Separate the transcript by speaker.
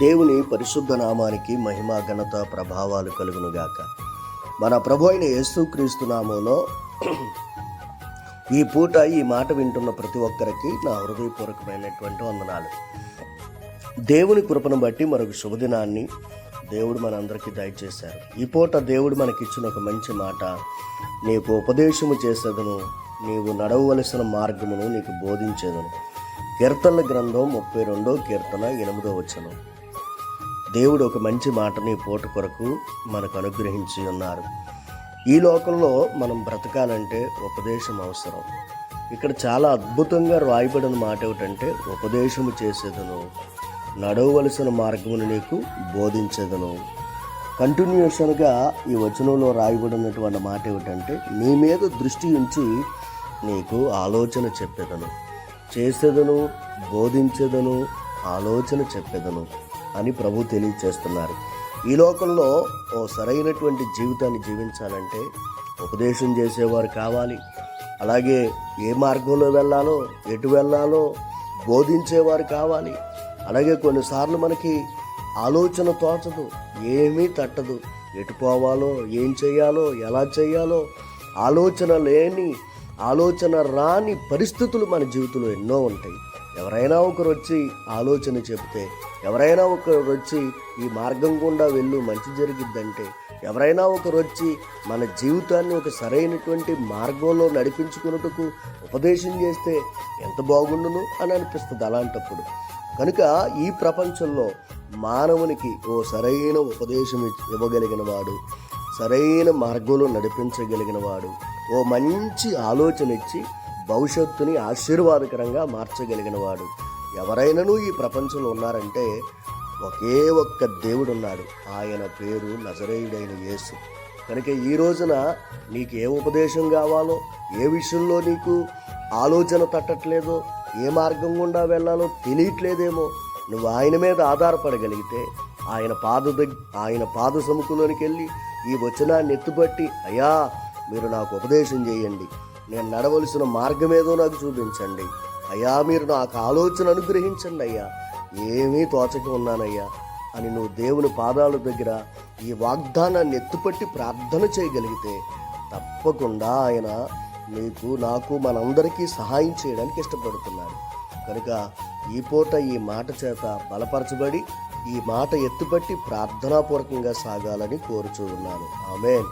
Speaker 1: దేవుని పరిశుద్ధ నామానికి మహిమ ఘనత ప్రభావాలు కలుగునుగాక. మన ప్రభు అయిన యేసుక్రీస్తు నామంలో ఈ పూట ఈ మాట వింటున్న ప్రతి ఒక్కరికి నా హృదయపూర్వకమైనటువంటి వందనాలు. దేవుని కృపను బట్టి మరొక శుభదినాన్ని దేవుడు మనందరికీ దయచేశారు. ఈ పూట దేవుడు మనకిచ్చిన ఒక మంచి మాట నీకు ఉపదేశము చేసేదను నీవు నడవవలసిన మార్గమును నీకు బోధించేదను. కీర్తనల గ్రంథం ముప్పై రెండో కీర్తన ఎనిమిదో వచనం. దేవుడు ఒక మంచి మాటని పూట కొరకు మనకు అనుగ్రహించి ఉన్నారు. ఈ లోకంలో మనం బ్రతకాలంటే ఉపదేశం అవసరం. ఇక్కడ చాలా అద్భుతంగా రాయబడిన మాట ఏమిటంటే ఉపదేశము చేసేదను నడవవలసిన మార్గమును నీకు బోధించేదను. కంటిన్యూషన్గా ఈ వచనంలో రాయబడినటువంటి మాట ఏమిటంటే నీ మీద దృష్టి ఉంచి నీకు ఆలోచన చెప్పేదను చేసేదను బోధించేదను ఆలోచన చెప్పేదను. అని ప్రభు తెలియచేస్తున్నారు. ఈ లోకంలో ఓ సరైనటువంటి జీవితాన్ని జీవించాలంటే ఉపదేశం చేసేవారు కావాలి. అలాగే ఏ మార్గంలో వెళ్ళాలో ఎటు వెళ్ళాలో బోధించేవారు కావాలి. అలాగే కొన్నిసార్లు మనకి ఆలోచన తోచదు ఏమీ తట్టదు. ఎటు పోవాలో ఏం చేయాలో ఎలా చేయాలో ఆలోచన లేని ఆలోచన రాని పరిస్థితులు మన జీవితంలో ఎన్నో ఉంటాయి. ఎవరైనా ఒకరు వచ్చి ఆలోచన చెబితే ఎవరైనా ఒకరు వచ్చి ఈ మార్గం గుండా వెళ్ళు మంచి జరిగిద్దంటే ఎవరైనా ఒకరు వచ్చి మన జీవితాన్ని ఒక సరైనటువంటి మార్గంలో నడిపించుకున్నట్టుకు ఉపదేశం చేస్తే ఎంత బాగుండును అని అనిపిస్తుంది అలాంటప్పుడు. కనుక ఈ ప్రపంచంలో మానవునికి ఓ సరైన ఉపదేశం ఇవ్వగలిగిన వాడు సరైన మార్గంలో నడిపించగలిగిన వాడు ఓ మంచి ఆలోచన ఇచ్చి భవిష్యత్తుని ఆశీర్వాదకరంగా మార్చగలిగిన వాడు ఎవరైనాను ఈ ప్రపంచంలో ఉన్నారంటే ఒకే ఒక్క దేవుడు ఉన్నాడు ఆయన పేరు నజరేయుడైన యేసు. కనుక ఈ రోజున నీకు ఏ ఉపదేశం కావాలో ఏ విషయంలో నీకు ఆలోచన తట్టట్లేదో ఏ మార్గం గుండా వెళ్ళాలో తెలియట్లేదేమో నువ్వు ఆయన మీద ఆధారపడగలిగితే ఆయన పాద ఆయన పాద సముఖంలోనికి వెళ్ళి ఈ వచనాన్ని ఎత్తుపట్టి అయ్యా మీరు నాకు ఉపదేశం చేయండి. నేను నడవలసిన మార్గమేదో నాకు చూపించండి. అయ్యా మీరు నాకు ఆలోచన అనుగ్రహించండి అయ్యా. ఏమీ తోచక ఉన్నానయ్యా అని నువ్వు దేవుని పాదాల దగ్గర ఈ వాగ్దానాన్ని ఎత్తుపట్టి ప్రార్థన చేయగలిగితే తప్పకుండా ఆయన నీకు నాకు మనందరికీ సహాయం చేయడానికి ఇష్టపడుతున్నాడు. కనుక ఈ పూట ఈ మాట చేత బలపరచబడి ఈ మాట ఎత్తుపట్టి ప్రార్థనాపూర్వకంగా సాగాలని కోరుచూ ఉన్నాను ఆమెన్.